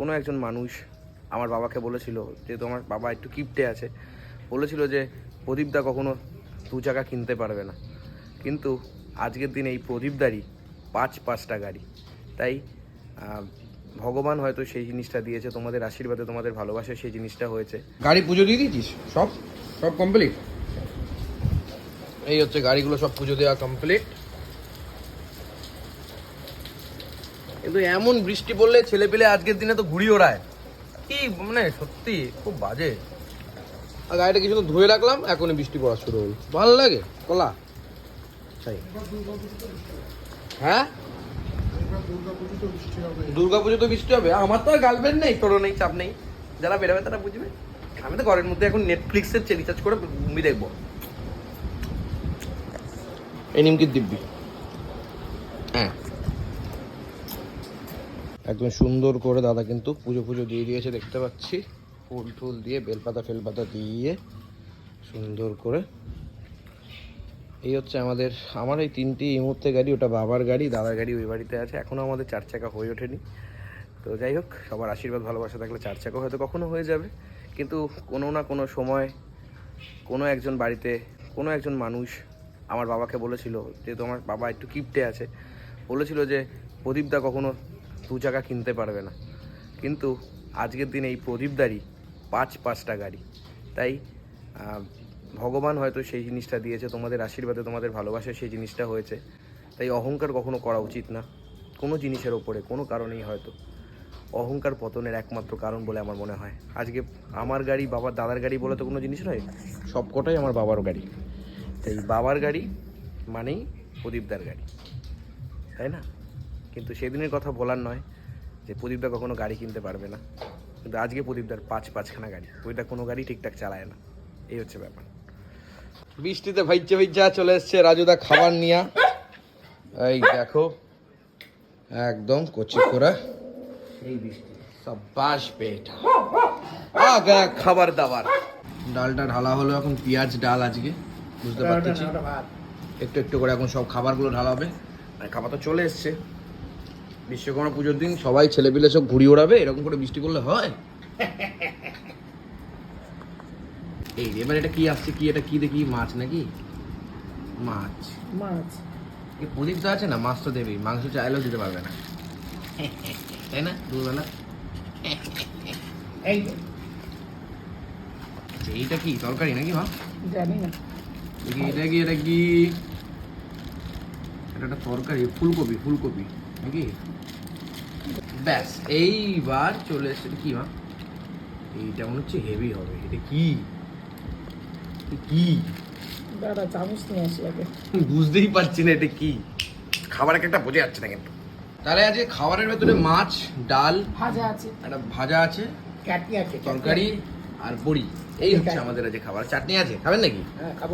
কোনো একজন মানুষ আমার বাবাকে বলেছিল যে তোমার বাবা একটু কিপটে আছে, বলেছিল যে প্রদীপদা কখনো দু চাকা কিনতে পারবে না। কিন্তু আজকের দিনে এই প্রদীপদারই পাঁচ, পাঁচটা গাড়ি। তাই ভগবান হয়তো সেই জিনিসটা দিয়েছে, তোমাদের আশীর্বাদে, তোমাদের ভালোবাসা সেই জিনিসটা হয়েছে। গাড়ি পুজো দিয়ে দিয়েছিস? সব? সব কমপ্লিট এই হচ্ছে গাড়িগুলো সব পুজো দেওয়া কমপ্লিট কিন্তু এমন বৃষ্টি পড়লে ছেলে পেলে আজকের দিনে তো ঘুড়ি ওড়ায়। কি মানে সত্যি, খুব বাজে। আর গাড়িটা কিছু ধুয়ে রাখলাম, এখনই বৃষ্টি পড়া শুরু হলো। ভালো লাগে? কলা? হ্যাঁ? দুর্গা পুজো তো বৃষ্টি হবে? আমার তো আর গার্লফ্রেন্ড নেই, তোরও নেই, চাপ নেই। যারা বেরোবে তারা বুঝবে। আমি তো ঘরের মধ্যে এখন নেটফ্লিক্সের রিচার্জ করে মুভি দেখব। এই নিমকির দিব্যি। হ্যাঁ। একদম সুন্দর করে দাদা কিন্তু পুজো পুজো দিয়ে দিয়েছে, দেখতে পাচ্ছি। ফুল টুল দিয়ে বেলপাতা ফেলপাতা দিয়ে সুন্দর করে। এই হচ্ছে আমাদের, আমার এই তিনটি এই মুহূর্তে গাড়ি, ওটা বাবার গাড়ি, দাদার গাড়ি ওই বাড়িতে আছে। এখনও আমাদের চার চাকা হয়ে ওঠেনি। তো যাই হোক, সবার আশীর্বাদ, ভালোবাসা থাকলে চার চাকা হয়তো কখনো হয়ে যাবে। কিন্তু কোনো না কোনো সময় কোনো একজন বাড়িতে, কোনো একজন মানুষ আমার বাবাকে বলেছিল যে তোমার বাবা একটু কিপটে আছে। বলেছিল যে প্রদীপদা কখনো দু চাকা কিনতে পারবে না। কিন্তু আজকের দিনে এই প্রদীপদারি পাঁচ, পাঁচটা গাড়ি। তাই ভগবান হয়তো সেই জিনিসটা দিয়েছে, তোমাদের আশীর্বাদে, তোমাদের ভালোবাসা সেই জিনিসটা হয়েছে। তাই অহংকার কখনো করা উচিত না। কোনো জিনিসের ওপরে, কোনো কারণেই হয়তো। অহংকার পতনের একমাত্র কারণ বলে আমার মনে হয়। আজকে আমার গাড়ি, বাবার দাদার গাড়ি বলে তো কোনো জিনিস নয়। সব কটাই আমার বাবার গাড়ি। তাই বাবার গাড়ি মানেই প্রদীপদার গাড়ি। তাই না? কিন্তু সেদিনের কথা বলার নয় যে প্রদীপদা কখনো গাড়ি কিনতে পারবে না। কিন্তু আজকে প্রদীপদার পাঁচ পাঁচখানা গাড়ি। ওইটা কোনো গাড়ি ঠিকঠাক চালায় না। এই হচ্ছে ব্যাপার। বৃষ্টিতে ভাইচে ভাইচা চলে এসছে রাজুদা খাবার নিয়া। এই দেখো একদম কচি করে। এই বৃষ্টি। সাবাস বেটা আ গয়া খাবার দাবার। ডালটা ঢালা হলো এখন পেঁয়াজ ডাল আজকে। বুঝতে পারতেছি? একটু একটু করে এখন সব খাবারগুলো ঢালা হবে। আর খাবার তো চলে এসছে। বিশ্বকর্মা পুজোর দিন সবাই ছেলেপিলে সব ঘুরি ওড়াবে এরকম করে বৃষ্টি করলে হয়? এই এবার এটা কি আসছে? কি এটা কি দেখি? মাছ নাকি? মাছ। মাছ। এই প্রদীপ তো আছে না? মাছ তো দেবেই। মাংস চাইলেও দিতে পারবে না। তাই না? দুবেলা এই আচ্ছা এইটা কি? তরকারি নাকি মা? জানি না। দেখি এটা কি? এটা কি? এটা একটা তরকারি ফুলকপি ফুলকপি। নাকি? ব্যাস এইবার চলে এসছে কি মা? এইটা মনে হচ্ছে হেভি হবে। এটা কি? কি? দাদা চামচ নিয়ে আসি আগে। বুঝতেই পারছি না এটা কি। খাবার একটা বোঝা যাচ্ছে না কিন্তু। তাহলে আজকে খাবারের ভেতরে মাছ ডাল ভাজা আছে। একটা ভাজা আছে তরকারি আর বড়ি। এই হচ্ছে আমাদের আজকে খাবার। চাটনি আছে। খাবেন নাকি? হ্যাঁ খাব।